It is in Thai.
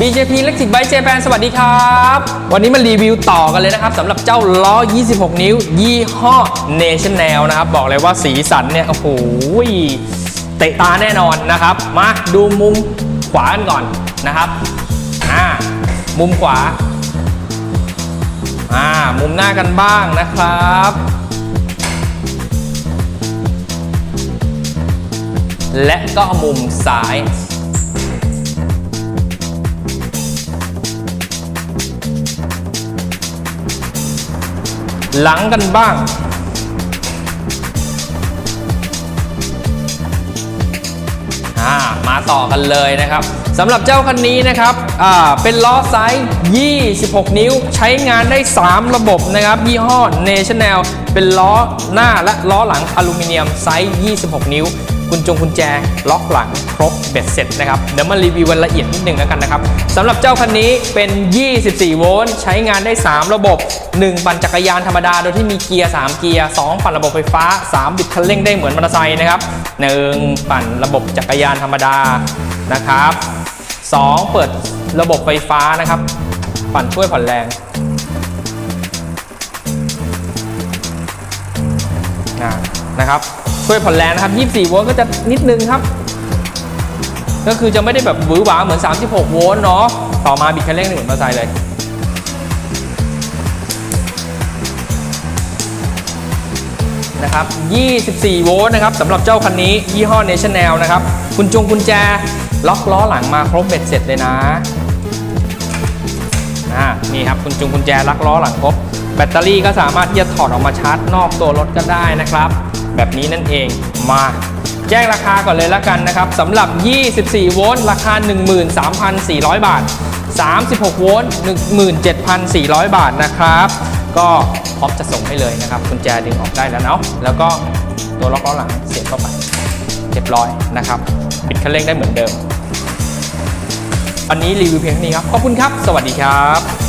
BJP Electric Bike Japan สวัสดีครับ วันนี้มารีวิวต่อกันเลยนะครับสำหรับเจ้าล้อ 26 นิ้ว ยี่ห้อ National นะครับ บอกเลยว่าสีสันเนี่ย โอ้โหเตะตาแน่นอนนะครับ มาดูมุมขวากันก่อนนะครับอ่ามุมขวาอ่ามุมหน้ากันบ้างนะครับและก็มุมซ้าย หลังกันบ้างอ่ามาต่อกันเลยนะครับสำหรับเจ้าคันนี้นะครับอ่าเป็นล้อไซส์ 26 นิ้ว ใช้งานได้ 3 ระบบนะครับ ยี่ห้อ National เป็นล้อหน้าและล้อหลังอลูมิเนียมไซส์ 26 นิ้ว กุญจงกุญแจ ล็อกหลังครบเบ็ดเสร็จนะครับเดี๋ยวมารีวิววันละเอียดนิดนึงแล้วกันนะครับสำหรับเจ้าคันนี้เป็น 24 โวลต์ใช้งานได้ 3 ระบบ 1 ปั่นจักรยานธรรมดา โดยที่มีเกียร์ 3 เกียร์ 2 ปั่นระบบไฟฟ้า 3 บิดคันเร่งได้เหมือนมอเตอร์ไซค์นะครับ 1 ปั่นระบบจักรยานธรรมดานะครับ 2 เปิดระบบไฟฟ้านะครับ ปั่นช่วยผ่อนแรงนะ นะครับช่วยผ่อนแรงนะครับ 24 โวลต์ก็จะนิดนึงครับ ก็คือจะไม่ได้แบบหวือหวาเหมือน 36 โวลต์เนาะต่อมาบิดคันเร่งหนึ่งมอเตอร์ไซค์เลยนะครับ 24 โวลต์นะครับสำหรับเจ้าคันนี้ยี่ห้อ National นะครับกุญจงกุญแจ ล็อกล้อหลังมาครบเบ็ดเสร็จเลยนะอ่านี่ครับกุญจงกุญแจล็อกล้อหลังครบ แบตเตอรี่ก็สามารถที่จะถอดออกมาชาร์จนอกตัวรถก็ได้นะครับ แบบนี้นั่นเองมาแจ้งราคาก่อนเลยละกันนะครับสำหรับ 24 โวลต์ราคา 13,400 บาท 36 โวลต์17,400 บาทนะครับ ก็พร้อมจะส่งให้เลยนะครับกุญแจดึงออกได้แล้วเนาะแล้วก็ตัวล็อกล้อหลังเสียบเข้าไปเรียบร้อยนะครับปิดคันเร่งได้เหมือนเดิมวันนี้รีวิวเพียงเท่านี้ครับ ขอบคุณครับ สวัสดีครับ